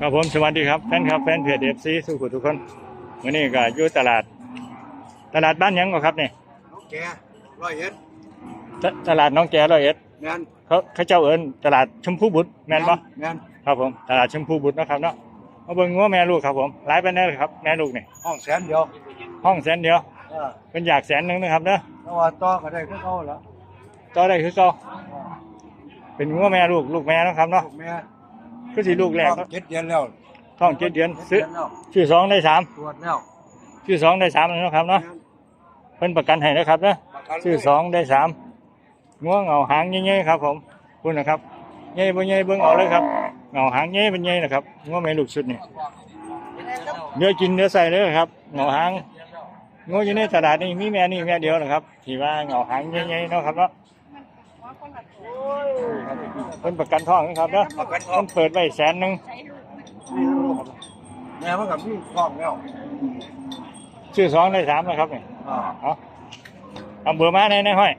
ครับผมสวัสดีครับแฟนครับแฟนเพจเอฟซีสุขุมทุกคนวันนี้ก็อยู่ตลาด ตลาดบ้านหยังก็ครับนี่น้องแกร้อยเอ็ดตตลาดน้องแก่ร้อยเอ็ดแมนเขาเขาเจ้าเอิญตลาดชมพูบุตรแม่นปะแมนครับผมตลาดชมพูบุตรเนาะครับเนาะมาเบิ่งงัวแม่ลูกครับผมหลายไปแน่เลยครับแม่ลูกนี่ห้องแสนเดียวห้องแสนเดียวเออเป็นอยากแสนหนึ่งนะครับเนาะแต่ว่าต่อก็ได้ก็เขาแล้วต่อได้คือเก่าเป็นงัวแม่ลูกลูกแม่เนาะครับเนาะลูกแม่ คือสิลูกแรกท้องเจ็ดเดือนแล้วท้องเจ็ดเดือนซื้อจ็ดแล้วชื่อสองได้สามตรวจแล้วชื่อสองได้สามแล้วเนาะครับเนาะเพิ่นประกันให้นะครับเนาะประกันชื่อสองได้สามงัวเหงาหางเงี้ยๆครับ ผมคุณนะครับเงี้ยบ่เงี้ยเบิ่งเอาเลยครับเหงาหางเงี้ยเป็นเงี้ยนะครับงัวแม่ลูกสุดนี่เนื้อกินเนื้อใส่เลยครับเหงาหางงัวอยู่ในตลาดนี่มีแม่นี่แม่เดียวนะครับที่ว่าเหงาหางเงี้ยๆเนาะครับเนาะ เพิ่นประกันท้องนะครับเนาะประกันท้อเพิ่งนเปิดไว้แสนหนึงแม่มันกับพี่ท้องแล้วชื่อสองได้สามนะครับนี่อ่าเอาเอาเบอร์มาในในห้อย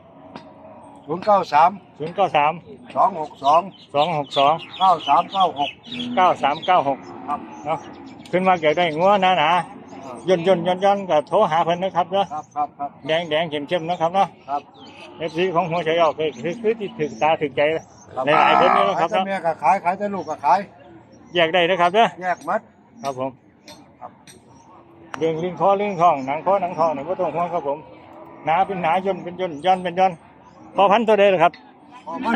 ศูนย์เก้าสามศูนย์เก้าสามสองหกสองสองหกสองเก้าสามเก้าหกเก้าสามเก้าหกครับเนาะขึ้นมาเกิดได้งัวหนาหนาอ่า ย่นย่นย่นย่นก็โทรหาเพิ่นนะครับเนาะครับครับครับแดงแดงเข้มเข้มนะครับเนาะครับเอฟซีของหัวใจออกคือคือคือที่ถึกตาถึกใจครับหลายๆคนนี่นะครับขายแต่เนาะแม่ก็ขายขายแต่ลูกก็ขายแยกได้นะครับเนาะแยกมัดครับผมครับเรื่องลิงคอลิงท้องหนังคอหนังทองเนี่ยไม่ต้องห่วงครับผมหนาเป็นหนาย่นเป็นย่นย่อนเป็นย่อนพอพันตัวใดล่ะครับออกมา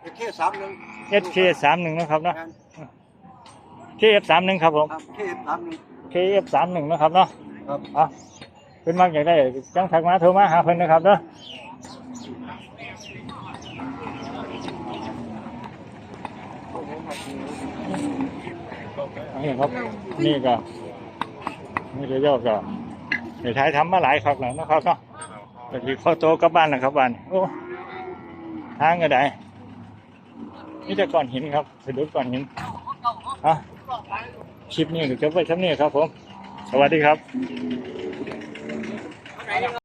เอเคสามหนึ่ง SK สามหนึ่งนะครับเนาะแม่น KF สามหนึ่งครับผมครับเคสสามหนึ่ง KF สามหนึ่งนะครับเนาะครับ อะเป็นมากอยากได้จังทักมาโทรมาหาเพิ่นนะครับเนาะนี่ครับ นี่ก็นี่จะยอดก็ในท้ายทำมาหลายครั้งแล้วนะครับเนาะแต่ที่ข้อโตกลับบ้านนะครับบ้านโอ้ทางก็ได้นี่จะก้อนหินครับสะดุดก้อนหินอะ คลิปนี้ก็จบไปทำนี่ครับผม สวัสดีครับ